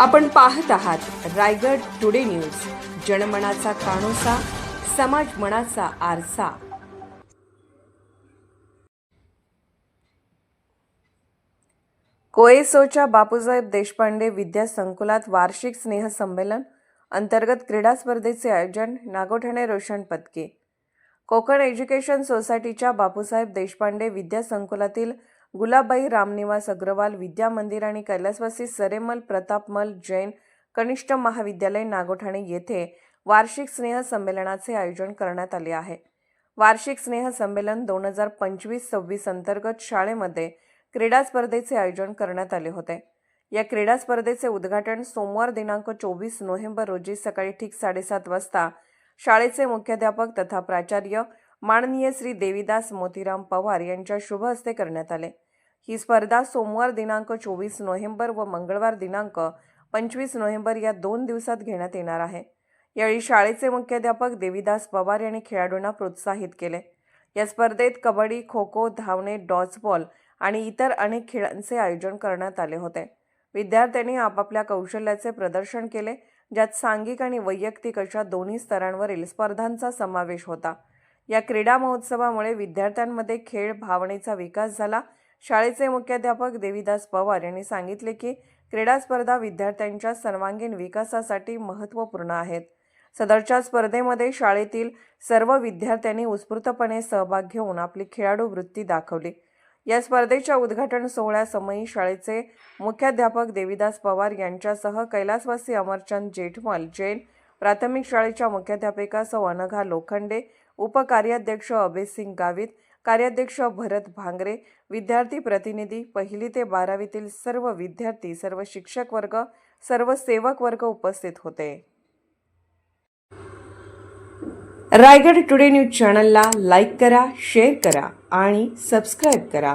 आपण पाहत आहात रायगड टुडे न्यूज. जनमनाचा कानोसा समाज मनाचा आरसा. कोएसोच्या बापूसाहेब देशपांडे विद्या संकुलात वार्षिक स्नेह संमेलन अंतर्गत क्रीडा स्पर्धेचे आयोजन नागोठणे रोशन पदके. कोकण एज्युकेशन सोसायटीच्या बापूसाहेब देशपांडे विद्या संकुलातील गुलाबाई रामनिवास अग्रवाल विद्या मंदिर आणि कैलासवासी सरेमल प्रतापमल जैन कनिष्ठ महाविद्यालय नागोठाणे येथे वार्षिक स्नेह संमेलनाचे आयोजन करण्यात आले आहे. वार्षिक स्नेह संमेलन दोन हजार पंचवीस सव्वीस अंतर्गत शाळेमध्ये क्रीडा स्पर्धेचे आयोजन करण्यात आले होते. या क्रीडा स्पर्धेचे उद्घाटन सोमवार दिनांक चोवीस नोव्हेंबर रोजी सकाळी ठीक साडेसात वाजता शाळेचे मुख्याध्यापक तथा प्राचार्य माननीय श्री देवीदास मोतीराम पवार यांच्या शुभ हस्ते करण्यात आले. ही स्पर्धा सोमवार दिनांक चोवीस नोव्हेंबर व मंगळवार दिनांक पंचवीस नोव्हेंबर या दोन दिवसात घेण्यात येणार आहे. यावेळी शाळेचे मुख्याध्यापक देवीदास पवार यांनी खेळाडूंना प्रोत्साहित केले. या स्पर्धेत कबड्डी खो खो धावणे डॉजबॉल आणि इतर अनेक खेळांचे आयोजन करण्यात आले होते. विद्यार्थ्यांनी आपापल्या कौशल्याचे प्रदर्शन केले ज्यात सांघिक आणि वैयक्तिक अशा दोन्ही स्तरांवरील स्पर्धांचा समावेश होता. या क्रीडा महोत्सवामुळे विद्यार्थ्यांमध्ये खेळ भावनेचा विकास झाला. शाळेचे मुख्याध्यापक देवीदास पवार यांनी सांगितले की क्रीडा स्पर्धा विद्यार्थ्यांच्या सर्वांगीण विकासासाठी महत्त्वपूर्ण आहेत. सदरच्या स्पर्धेमध्ये शाळेतील सर्व विद्यार्थ्यांनी उत्स्फूर्तपणे सहभाग घेऊन आपली खेळाडू वृत्ती दाखवली. या स्पर्धेच्या उद्घाटन सोहळ्यासमयी शाळेचे मुख्याध्यापक देवीदास पवार यांच्यासह कैलासवासी अमरचंद जेठमल जैन प्राथमिक शाळेच्या मुख्याध्यापिका सौ अनघा लोखंडे उपकार्याध्यक्ष अभयसिंग गावित कार्याध्यक्ष भरत भांगरे विद्यार्थी प्रतिनिधी पहिली ते बारावीतील सर्व विद्यार्थी सर्व शिक्षक वर्ग सर्व सेवक वर्ग उपस्थित होते. रायगड टुडे न्यूज चॅनलला लाईक करा शेअर करा आणि सबस्क्राईब करा.